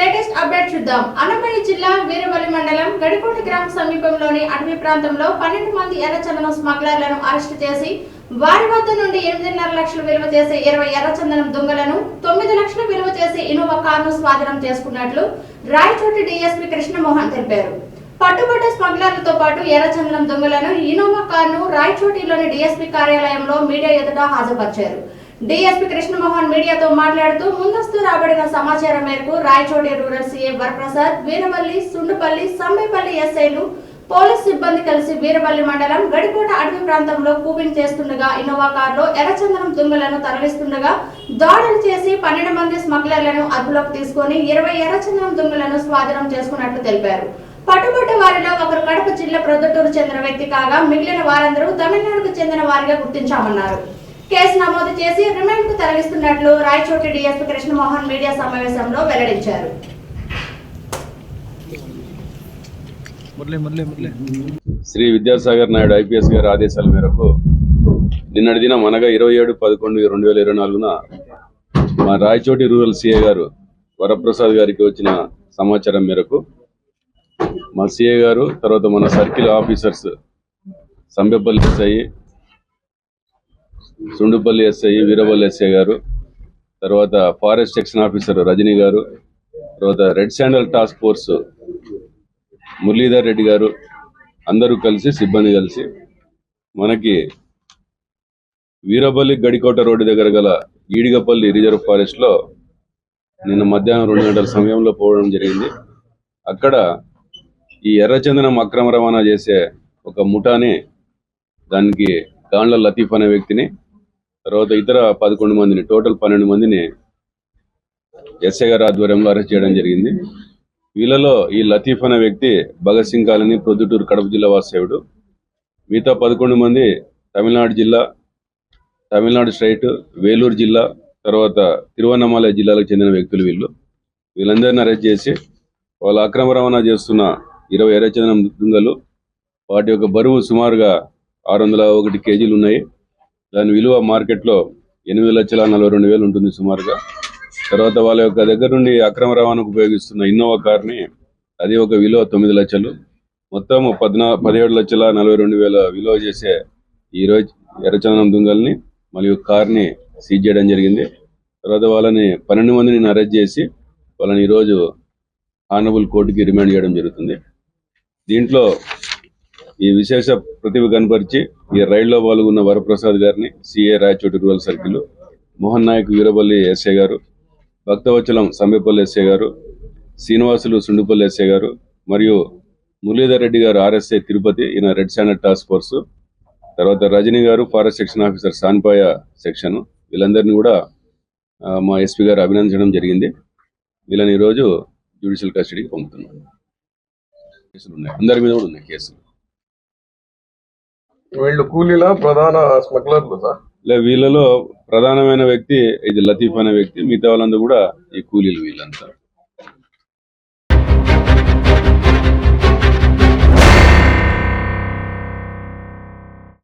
Latest update చూద్దాం. అనపల్లి జిల్లా వీరవల్లి మండలం గడికోట గ్రామ సమీపంలోని అటవీ ప్రాంతంలో పన్నెండు మంది ఎర్రచందనం స్మగ్లర్లను అరెస్టు చేసి వారి వద్ద నుండి ఎనిమిదిన్నర లక్షలు విలువ చేసే ఇరవై ఎర్రచందనం దొంగలను తొమ్మిది లక్షలు విలువ చేసే ఇనోవా కారును స్వాధీనం చేసుకున్నట్లు రాయచోటి డీఎస్పీ కృష్ణమోహన్ తెలిపారు. పట్టుబడ్డ స్మగ్లర్లతో పాటు ఎర్రచందనం దొంగలను ఇనోవా కారును రాయచోటిలోని డీఎస్పీ కార్యాలయంలో మీడియా ఎదుట హాజరుపరిచారు. డీఎస్పీ కృష్ణమోహన్ మీడియాతో మాట్లాడుతూ ముందస్తు రాబడిన సమాచారం మేరకు రాయచోటి రూరల్ సీఏ వరప్రసాద్ వీరవల్లి సుండుపల్లి సమ్మెపల్లి ఎస్ఐలు పోలీస్ సిబ్బంది కలిసి వీరవల్లి మండలం గడికోట అడవి ప్రాంతంలో కూపింగ్ చేస్తుండగా ఇన్నోవా కారులో ఎర్రచందనం దుంగలను తరలిస్తుండగా దాడులు చేసి పన్నెండు మంది స్మగ్లర్లను అదుపులోకి తీసుకొని ఇరవై ఎర్రచందనం దుంగలను స్వాధీనం చేసుకున్నట్లు తెలిపారు. పట్టుబట్ట వారిలో ఒకరు కడప జిల్లా ప్రొద్దుటూరు చెందిన వ్యక్తి కాగా మిగిలిన వారందరూ తమిళనాడుకు చెందిన వారిగా గుర్తించామన్నారు. కేసు నమోదు చేసి రిమాండ్కు తరలిస్తున్నట్లు రాయచోటి డీఎస్పీ కృష్ణమోహన్ మీడియా సమావేశంలో వెల్లడించారు. శ్రీ విద్యాసాగర్ నాయుడు ఐపీఎస్ గారి ఆదేశాల మేరకు నిన్నటి దినం అనగా ఇరవై ఏడు పదకొండు రెండు వేల ఇరవై నాలుగున మా రాయచోటి రూరల్ సిఏ గారు వరప్రసాద్ గారికి వచ్చిన సమాచారం మేరకు మా సిఏ గారు తర్వాత మన circle officers Sambepalli SI Sundupalli SI Veerapalli SI గారు తర్వాత ఫారెస్ట్ సెక్షన్ ఆఫీసర్ రజనీ గారు తర్వాత red sandal task force Muralidhar Reddy గారు అందరూ కలిసి సిబ్బంది కలిసి మనకి వీరపల్లి గడికోట రోడ్డు దగ్గర గల ఈడిగపల్లి రిజర్వ్ ఫారెస్ట్లో నిన్న మధ్యాహ్నం రెండు గంటల సమయంలో పోవడం జరిగింది. అక్కడ ఈ ఎర్రచందనం అక్రమ రవాణా చేసే ఒక ముఠాని దానికి గాండ్ల లతీఫ్ అనే వ్యక్తిని తర్వాత ఇతర పదకొండు మందిని టోటల్ పన్నెండు మందిని ఎస్ఐ గారి ఆధ్వర్యంలో అరెస్ట్ చేయడం జరిగింది. వీళ్ళలో ఈ లతీఫ్ అనే వ్యక్తి భగత్ సింగ్ కాలనీ ప్రొద్దుటూరు కడప జిల్లా వాసేవుడు మిగతా పదకొండు మంది తమిళనాడు జిల్లా తమిళనాడు స్టేట్ వేలూరు జిల్లా తర్వాత తిరువన్నమలై జిల్లాలకు చెందిన వ్యక్తులు వీళ్ళు. వీళ్ళందరినీ అరెస్ట్ చేసి వాళ్ళు అక్రమ రవాణా చేస్తున్న ఇరవై ఎర్రచందనం దుంగలు వాటి యొక్క బరువు సుమారుగా ఆరు వందల ఒకటి కేజీలు ఉన్నాయి. దాని విలువ మార్కెట్లో ఎనిమిది లక్షల నలభై రెండు వేలు ఉంటుంది సుమారుగా. తర్వాత వాళ్ళ యొక్క దగ్గర నుండి అక్రమ రవాణాకు ఉపయోగిస్తున్న ఇన్నోవా కార్ని అది ఒక విలువ తొమ్మిది లక్షలు. మొత్తం పద్నా పదిహేడు లక్షల నలభై రెండు వేల విలువ చేసే ఈ రోజు ఎర్రచందనం దుంగల్ని మరియు కార్ని సీజ్ చేయడం జరిగింది. తర్వాత వాళ్ళని పన్నెండు మందిని అరెస్ట్ చేసి వాళ్ళని ఈరోజు హానబుల్ కోర్టుకి రిమాండ్ చేయడం జరుగుతుంది. దీంట్లో ఈ విశేష ప్రతిభ కనపరిచి ఈ రైల్లో పాల్గొన్న వరప్రసాద్ గారిని CI Rayachoti rural circle Mohan Nayak Veerapalli SI గారు భక్తవచలం సమీపల్లి ఎస్ఏ గారు శ్రీనివాసులు సుండుపల్లి ఎస్ఏ గారు మరియు మురళీధర్ రెడ్డి గారు ఆర్ఎస్ఐ తిరుపతి ఈయన రెడ్ స్టాండర్డ్ టాస్క్ ఫోర్స్ తర్వాత రజనీ గారు ఫారెస్ట్ సెక్షన్ ఆఫీసర్ సాన్పాయ సెక్షన్ వీళ్ళందరినీ కూడా మా ఎస్పీ గారు అభినందించడం జరిగింది. వీళ్ళని ఈరోజు జ్యుడిషియల్ కస్టడీకి పంపుతున్నాం. కేసులు ఉన్నాయి. అందరి మీద కూడా ఉన్నాయి కేసులు. వీళ్ళు కూలీల ప్రధాన స్మగ్లర్లు సార్? లే వీళ్ళలో ప్రధానమైన వ్యక్తి ఇది లతీఫ్ అనే వ్యక్తి మిగతా వాళ్ళందరూ కూడా ఈ కూలీలు వీళ్ళంతా.